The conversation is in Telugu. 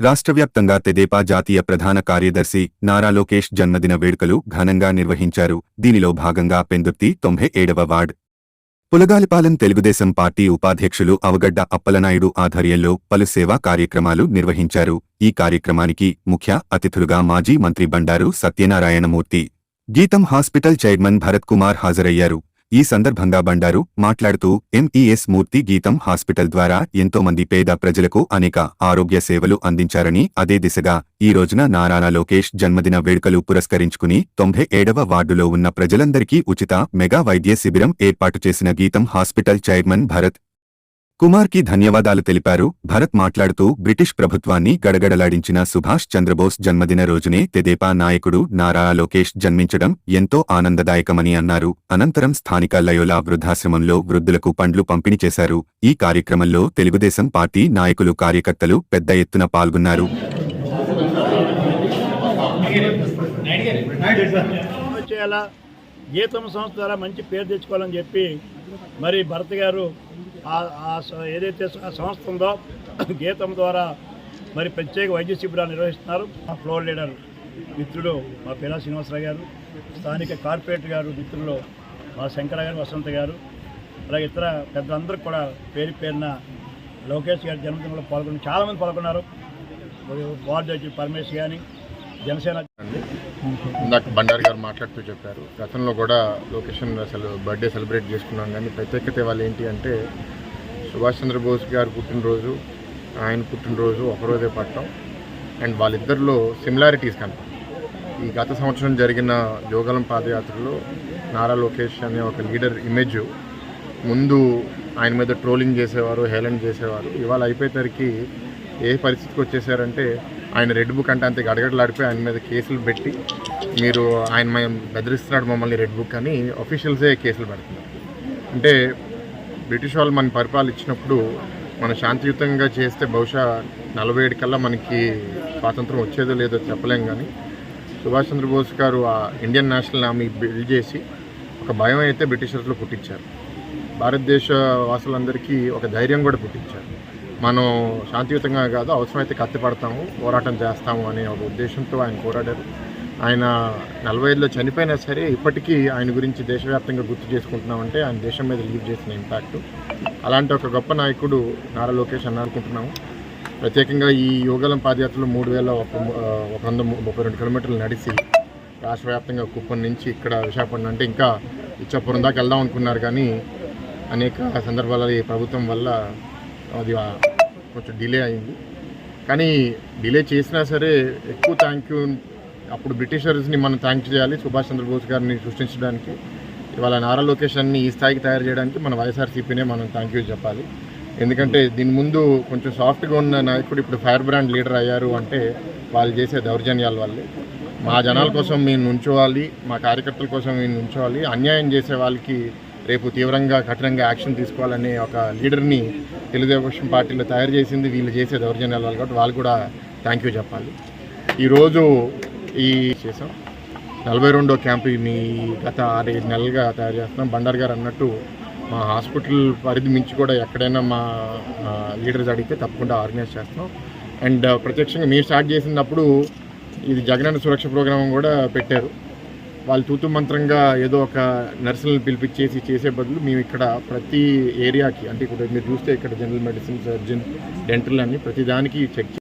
రాష్ట్రవ్యాప్తంగా తెదేపా జాతీయ ప్రధాన కార్యదర్శి నారా లోకేష్ జన్మదిన వేడుకలు ఘనంగా నిర్వహించారు. దీనిలో భాగంగా పెందుర్తి తొంభై ఏడవ వార్డ్. పులగాలిపాలెం తెలుగుదేశం పార్టీ ఉపాధ్యక్షులు అవగడ్డ అప్పలనాయుడు ఆధ్వర్యంలో పలు సేవా కార్యక్రమాలు నిర్వహించారు. ఈ కార్యక్రమానికి ముఖ్య అతిథులుగా మాజీ మంత్రి బండారు సత్యనారాయణమూర్తి గీతం హాస్పిటల్ చైర్మన్ భరత్ కుమార్ హాజరయ్యారు. ఈ సందర్భంగా బండారు మాట్లాడుతూ ఎంఈఎస్ మూర్తి గీతం హాస్పిటల్ ద్వారా ఎంతో మంది పేద ప్రజలకు అనేక ఆరోగ్య సేవలు అందించారని అదే దిశగా ఈ రోజున నారాయణ లోకేష్ జన్మదిన వేడుకలు పురస్కరించుకుని తొంభై ఏడవ వార్డులో ఉన్న ప్రజలందరికీ ఉచిత మెగా వైద్య శిబిరం ఏర్పాటు చేసిన గీతం హాస్పిటల్ చైర్మన్ భరత్ కుమార్కి ధన్యవాదాలు తెలిపారు. భరత్ మాట్లాడుతూ బ్రిటిష్ ప్రభుత్వాన్ని గడగడలాడించిన సుభాష్ చంద్రబోస్ జన్మదిన రోజునే తెదేపా నాయకుడు నారా లోకేష్ జన్మించడం ఎంతో ఆనందదాయకమని అన్నారు. అనంతరం స్థానిక లయోలా వృద్ధాశ్రమంలో వృద్ధులకు పండ్లు పంపిణీ చేశారు. ఈ కార్యక్రమంలో తెలుగుదేశం పార్టీ నాయకులు కార్యకర్తలు పెద్ద ఎత్తున పాల్గొన్నారు. గీతం సంస్థ ద్వారా మంచి పేరు తెచ్చుకోవాలని చెప్పి మరి భరత్ గారు ఏదైతే ఆ సంస్థ ఉందో గీతం ద్వారా మరి ప్రత్యేక వైద్య శిబిరాలు నిర్వహిస్తున్నారు. మా ఫ్లోర్ లీడర్ మిత్రుడు మా పిలా శ్రీనివాసరావు గారు స్థానిక కార్పొరేటర్ గారు మిత్రులు మా శంకర గారు వసంత గారు అలాగే ఇతర పెద్దలందరూ కూడా పేరు పేరున లోకేష్ గారి జన్మదినంలో పాల్గొని చాలామంది పాల్గొన్నారు. వార్డు వచ్చి పరమేశ్ కానీ జనసేన ఇందాక బండారి గారు మాట్లాడుతూ చెప్పారు. గతంలో కూడా లొకేషన్ అసలు బర్త్డే సెలబ్రేట్ చేసుకున్నాం కానీ ప్రత్యేకత వాళ్ళు ఏంటి అంటే సుభాష్ చంద్రబోస్ గారు పుట్టినరోజు ఆయన పుట్టినరోజు ఒకరోజే పట్టడం అండ్ వాళ్ళిద్దరిలో సిమిలారిటీస్ కనపడ ఈ గత సంవత్సరం జరిగిన జోగలం పాదయాత్రలో నారా లోకేష్ అనే ఒక లీడర్ ఇమేజ్ ముందు ఆయన మీద ట్రోలింగ్ చేసేవారు హేళన చేసేవారు. ఇవాళ అయిపోయేసరికి ఏ పరిస్థితికి వచ్చేసారంటే ఆయన రెడ్ బుక్ అంటే అంతే గడగడలాడిపోయి ఆయన మీద కేసులు పెట్టి మీరు ఆయన మేము బెదిరిస్తున్నాడు మమ్మల్ని రెడ్ బుక్ అని అఫీషియల్సే కేసులు పెడుతున్నారు. అంటే బ్రిటిష్ వాళ్ళు మన పరిపాలించినప్పుడు మనం శాంతియుతంగా చేస్తే బహుశా నలభై ఏడు కల్లా మనకి స్వాతంత్రం వచ్చేదో లేదో చెప్పలేం కానీ సుభాష్ చంద్రబోస్ గారు ఆ ఇండియన్ నేషనల్ ఆర్మీ బిల్డ్ చేసి ఒక భయం అయితే బ్రిటిషర్స్లో పుట్టించారు. భారతదేశ వాసులందరికీ ఒక ధైర్యం కూడా పుట్టించారు. మనం శాంతియుతంగా కాదు అవసరమైతే కత్తిపడతాము పోరాటం చేస్తాము అనే ఒక ఉద్దేశంతో ఆయన పోరాడారు. ఆయన నలభై ఐదులో చనిపోయినా సరే ఇప్పటికీ ఆయన గురించి దేశవ్యాప్తంగా గుర్తు చేసుకుంటున్నామంటే ఆయన దేశం మీద లీవ్ చేసిన ఇంపాక్ట్. అలాంటి ఒక గొప్ప నాయకుడు నారా లోకేష్ అని అనుకుంటున్నాము. ప్రత్యేకంగా ఈ యోగలం పాదయాత్రలో మూడు వేల ఒక ఒక వంద ముప్పై రెండు కిలోమీటర్లు నడిచి రాష్ట్ర వ్యాప్తంగా కుప్పం నుంచి ఇక్కడ విశాఖపట్నం అంటే ఇంకా ఇచ్చాపురం దాకా వెళ్దాం అనుకున్నారు కానీ అనేక సందర్భాల ఈ ప్రభుత్వం వల్ల అది కొంచెం డిలే అయింది. కానీ డిలే చేసినా సరే ఎక్కువ థ్యాంక్ యూ అప్పుడు బ్రిటిషర్స్ని మనం థ్యాంక్ చేయాలి. సుభాష్ చంద్రబోస్ గారిని సృష్టించడానికి ఇవాళ నారా లొకేషన్ని ఈ స్థాయికి తయారు చేయడానికి మన వైఎస్ఆర్సీపీనే మనం థ్యాంక్ యూ చెప్పాలి. ఎందుకంటే దీని ముందు కొంచెం సాఫ్ట్గా ఉన్న నాయకుడు ఇప్పుడు ఫైర్ బ్రాండ్ లీడర్ అయ్యారు అంటే వాళ్ళు చేసే దౌర్జన్యాల వల్లే. మా జనాల కోసం మేము ఉంచోవాలి మా కార్యకర్తల కోసం మేము ఉంచోవాలి అన్యాయం చేసే వాళ్ళకి రేపు తీవ్రంగా కఠినంగా యాక్షన్ తీసుకోవాలనే ఒక లీడర్ని తెలుగుదేశం పార్టీలో తయారు చేసింది. వీళ్ళు చేసే దౌర్జన్యాల వల్ల కాబట్టి వాళ్ళు కూడా థ్యాంక్ యూ చెప్పాలి. ఈరోజు ఈ చేసాం. నలభై రెండో క్యాంపు మీ గత ఆరేడు నెలలుగా తయారు చేస్తున్నాం. బండారు గారు అన్నట్టు మా హాస్పిటల్ పరిధి మించి కూడా ఎక్కడైనా మా లీడర్స్ అడిగితే తప్పకుండా ఆర్గనైజ్ చేస్తాం. అండ్ ప్రత్యక్షంగా మీరు స్టార్ట్ చేసినప్పుడు ఇది జగనన్న సురక్ష ప్రోగ్రాం కూడా పెట్టారు. వాళ్ళు తూతు మంత్రంగా ఏదో ఒక నర్సులను పిలిపించేసి చేసే బదులు మేము ఇక్కడ ప్రతి ఏరియాకి అంటే ఇప్పుడు మీరు చూస్తే ఇక్కడ జనరల్ మెడిసిన్ సర్జన్ డెంటల్ అని ప్రతి దానికి చెక్